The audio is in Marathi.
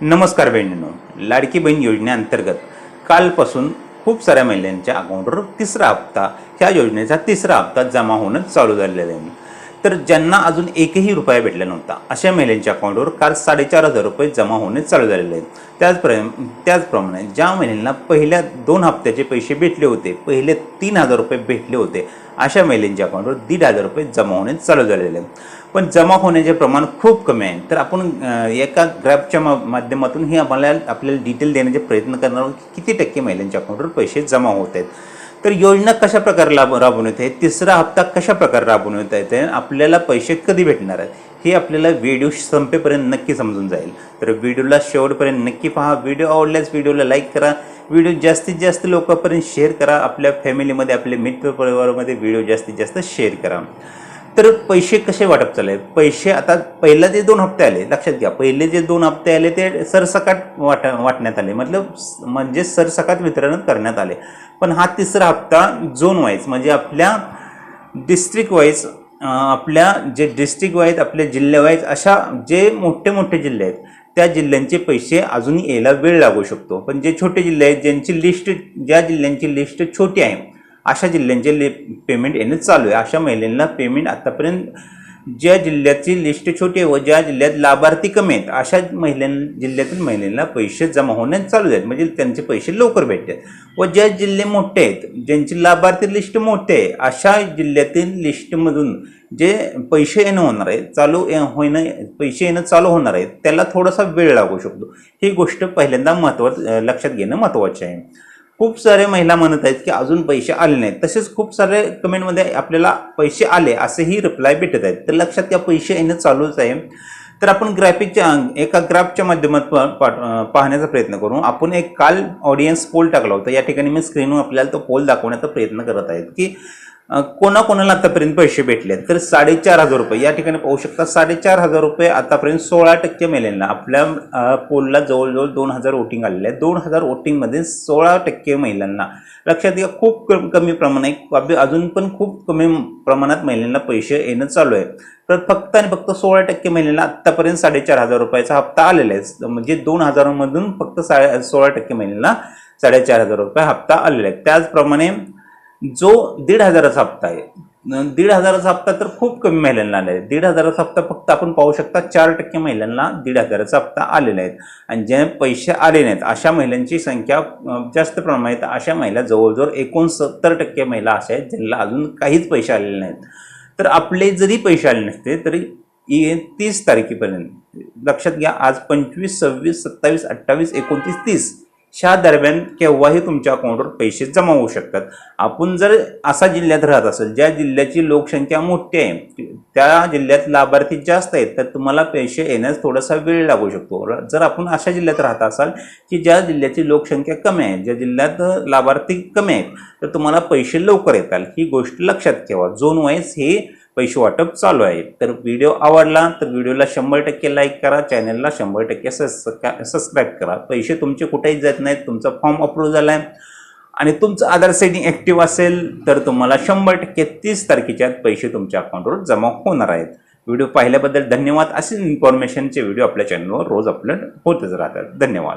नमस्कार बहिणींनो लाडकी बहीण योजनेअंतर्गत कालपासून खूप साऱ्या महिलांच्या अकाउंटवर तिसरा हप्ता ह्या योजनेचा तिसरा हप्ता जमा होणं चालू झालेला आहे. तर ज्यांना अजून एकही रुपया भेटला नव्हता अशा महिलांच्या अकाउंटवर काल साडेचार हजार रुपये जमा होणे चालू झालेले आहेत. त्याचप्रमाणे त्याचप्रमाणे ज्या महिलांना पहिल्या दोन हप्त्याचे पैसे भेटले होते पहिले तीन हजार रुपये भेटले होते अशा महिलांच्या अकाउंटवर दीड हजार रुपये जमा होणे चालू झालेले आहेत. पण जमा होण्याचे प्रमाण खूप कमी आहे. तर आपण एका ग्रॅपच्या माध्यमातून हे आम्हाला आपल्याला डिटेल देण्याचे प्रयत्न करणार आहोत की किती टक्के महिलांच्या अकाउंटवर पैसे जमा होत आहेत. तर योजना कशा प्रकारे लाभ राबवण्यात येते? तिसरा हप्ता कशा प्रकारे राबवण्यात येते आपल्याला पैसे कधी भेटणार आहेत? हे आपल्याला व्हिडिओ संपेपर्यंत नक्की समजून जाईल. तर व्हिडिओला शेवटपर्यंत नक्की पहा. व्हिडिओ आवडल्यास व्हिडिओला लाईक करा. व्हिडिओ जास्तीत जास्त लोकांपर्यंत शेअर करा. आपल्या फॅमिलीमध्ये आपल्या मित्रपरिवारामध्ये व्हिडिओ जास्तीत जास्त शेअर करा. तर पैसे कसे वाटप चालले पैसे आता पहिला जे दोन हप्ते आले लक्षात घ्या पहिले जे दोन हप्ते आले ते सरसकट वाट वाटण्यात आले. मतलब स- म्हणजे सरसकट वितरण करण्यात आले. पण हा तिसरा हप्ता झोन वाईज म्हणजे आपल्या डिस्ट्रिक्ट वाईज आपल्या जे डिस्ट्रिक्ट वाईज आपल्या जिल्ह्यावाईज अशा जे मोठे मोठे जिल्हे आहेत त्या जिल्ह्यांचे पैसे अजून यायला वेळ लागू शकतो. पण जे छोटे जिल्हे आहेत ज्यांची लिस्ट ज्या जिल्ह्यांची लिस्ट छोटी आहे अशा जिल्ह्यांचे ले पेमेंट येणं चालू आहे. अशा महिलांना पेमेंट आत्तापर्यंत ज्या जिल्ह्याची लिस्ट छोटी आहे व ज्या जिल्ह्यात लाभार्थी कमी आहेत अशा महिलां जिल्ह्यातील महिलांना पैसे जमा होण्यास चालू आहेत. म्हणजे त्यांचे पैसे लवकर भेटतात. व ज्या जिल्हे मोठे आहेत ज्यांची लाभार्थी लिस्ट मोठे आहे अशा जिल्ह्यातील लिस्टमधून जे पैसे येणं होणार आहे चालू होणं पैसे येणं चालू होणार आहे त्याला थोडासा वेळ लागू शकतो. ही गोष्ट पहिल्यांदा महत्त्वाचं लक्षात घेणं महत्त्वाचे आहे. खूप सारे महिला म्हणत आहेत की अजून पैसे आले नाहीत. तसेच खूप सारे कमेंटमध्ये आपल्याला पैसे आले असेही रिप्लाय भेटत आहेत. तर लक्षात घ्या पैसे येणं चालूच आहे. तर आपण ग्राफिकच्या एका ग्राफच्या माध्यमातून पाठ- पाहण्याचा प्रयत्न करू. आपण एक काल ऑडियन्स पोल टाकला होता. या ठिकाणी मी स्क्रीनवर आपल्याला तो पोल दाखवण्याचा प्रयत्न करत आहेत की कोणाकोणाला आतापर्यंत पैसे भेटले आहेत? तर साडेचार हजार रुपये. या ठिकाणी पाहू शकता साडेचार हजार रुपये आतापर्यंत सोळा टक्के महिलांना आपल्या पोलला जवळजवळ दोन हजार वोटिंग आलेले आहे दोन हजार वोटिंगमध्ये सोळा टक्के महिलांना. लक्षात घ्या खूप कमी प्रमाण आहे अजून पण खूप कमी प्रमाणात महिलांना पैसे येणं चालू आहे. तर फक्त आणि फक्त सोळा टक्के महिलांना आत्तापर्यंत साडेचार हजार रुपयाचा हप्ता आलेला आहे. म्हणजे दोन हजारांमधून फक्त साडे सोळा टक्के महिलांना साडेचार हजार रुपये हप्ता आलेला आहे. त्याचप्रमाणे जो दीड हजाराचा हप्ता आहे. दीड हजाराचा हप्ता तर खूप कमी महिलांना आला आहे. दीड हजाराचा हप्ता फक्त आपण पाहू शकता चार टक्के महिलांना दीड हजाराचा हप्ता आलेला आहे. आणि ज्या पैसे आले नाहीत अशा महिलांची संख्या जास्त प्रमाणात अशा महिला जवळजवळ एकोणसत्तर टक्के महिला अशा आहेत ज्यांना अजून काहीच पैसे आलेले नाहीत. तर आपले जरी पैसे आले नसते तरी तीस तारखेपर्यंत लक्षात घ्या आज पंचवीस सव्वीस सत्तावीस अठ्ठावीस एकोणतीस तीस ह्या दरम्यान केव्हाही तुमच्या अकाउंटवर पैसे जमा होऊ शकतात. आपण जर असा जिल्ह्यात राहत असेल ज्या जिल्ह्याची लोकसंख्या मोठी आहे त्या जिल्ह्यात लाभार्थी जास्त आहेत तर तुम्हाला पैसे येण्यास थोडासा वेळ लागू शकतो. जर आपण अशा जिल्ह्यात राहत असाल की ज्या जिल्ह्याची लोकसंख्या कमी आहे ज्या जिल्ह्यात लाभार्थी कमी आहेत तर तुम्हाला पैसे लवकर येतात. ही गोष्ट लक्षात ठेवा. झोन वाईज हे पैसे वाटप चालू आहे. तर व्हिडिओ आवडला तर व्हिडिओला शंभर टक्के लाईक करा चॅनलला शंभर टक्के सबस्क्राईब करा. पैसे तुमचे कुठेही जात नाहीत तुमचा फॉर्म अप्रूव्ह झाला आहे आणि तुमचं आधार सेटिंग ॲक्टिव्ह असेल तर तुम्हाला शंभर टक्के तीस तारखेच्या पैसे तुमच्या अकाउंटवर जमा होणार आहेत. व्हिडिओ पाहिल्याबद्दल धन्यवाद. असे इन्फॉर्मेशनचे व्हिडिओ आपल्या चॅनलवर रोज अपलोड होतच राहतात. धन्यवाद.